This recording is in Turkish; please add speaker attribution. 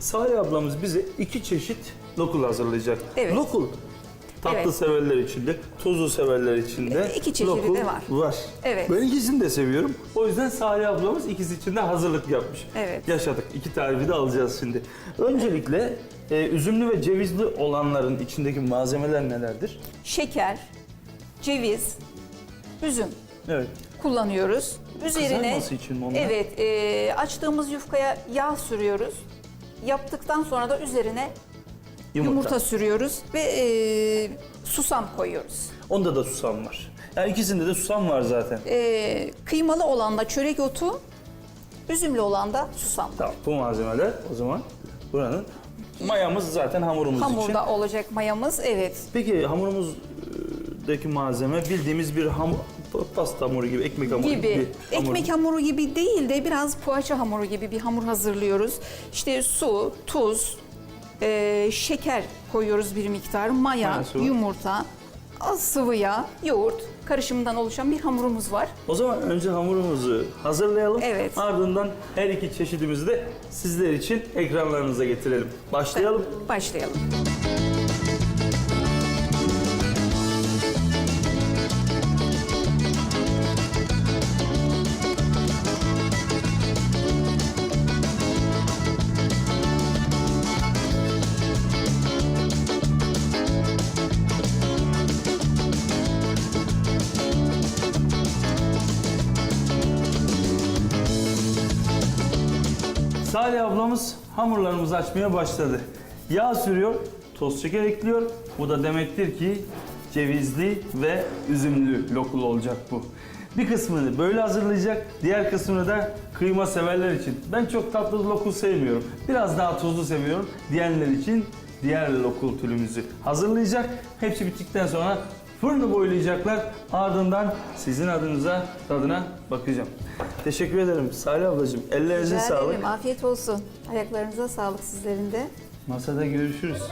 Speaker 1: Salih ablamız bize iki çeşit lokul hazırlayacak.
Speaker 2: Evet.
Speaker 1: Lokul tatlı
Speaker 2: Evet.
Speaker 1: severler için de, tuzlu severler için de
Speaker 2: İki çeşidi
Speaker 1: lokul
Speaker 2: de var. Evet.
Speaker 1: Ben ikisini de seviyorum. O yüzden Salih ablamız ikisi için de hazırlık yapmış.
Speaker 2: Evet.
Speaker 1: Yaşadık. İki tarifi de alacağız şimdi. Öncelikle e, üzümlü ve cevizli olanların içindeki malzemeler nelerdir?
Speaker 2: Şeker, ceviz, üzüm
Speaker 1: Evet.
Speaker 2: kullanıyoruz. Üzerine
Speaker 1: Kızarması için mi onlar?
Speaker 2: Evet, e, açtığımız yufkaya yağ sürüyoruz. Yaptıktan sonra da üzerine
Speaker 1: Yumurta.
Speaker 2: yumurta, sürüyoruz ve e, susam koyuyoruz.
Speaker 1: Onda da susam var. Yani ikisinde de susam var zaten.
Speaker 2: E, kıymalı olan da çörek otu, üzümlü olan da susam.
Speaker 1: Tamam bu malzemeler o zaman buranın mayamız zaten hamurumuz için.
Speaker 2: Hamurda olacak mayamız, evet.
Speaker 1: Peki hamurumuzdaki malzeme bildiğimiz bir hamur pasta hamuru gibi, ekmek hamuru gibi.
Speaker 2: gibi.
Speaker 1: bir hamur.
Speaker 2: Ekmek hamuru gibi değil de biraz poğaça hamuru gibi bir hamur hazırlıyoruz. İşte su, tuz, e, şeker koyuyoruz bir miktar, maya,
Speaker 1: Maya, su.
Speaker 2: yumurta, az sıvı yağ, yoğurt karışımından oluşan bir hamurumuz var.
Speaker 1: O zaman önce hamurumuzu hazırlayalım.
Speaker 2: Evet.
Speaker 1: Ardından her iki çeşidimizi de sizler için ekranlarınıza getirelim. Başlayalım.
Speaker 2: Başlayalım.
Speaker 1: Salih ablamız hamurlarımızı açmaya başladı. Yağ sürüyor, toz şeker ekliyor. Bu da demektir ki cevizli ve üzümlü lokul olacak bu. Bir kısmını böyle hazırlayacak, diğer kısmını da kıyma severler için. Ben çok tatlı lokul sevmiyorum. Biraz daha tuzlu seviyorum. Diğerler için diğer lokul türümüzü hazırlayacak. Hepsi bittikten sonra fırını boylayacaklar. Ardından sizin adınıza, tadına bakacağım. Teşekkür ederim Salih ablacığım. Ellerinize
Speaker 2: Rica
Speaker 1: sağlık.
Speaker 2: ederim, afiyet olsun. Ayaklarınıza sağlık sizlerin de.
Speaker 1: Masada görüşürüz.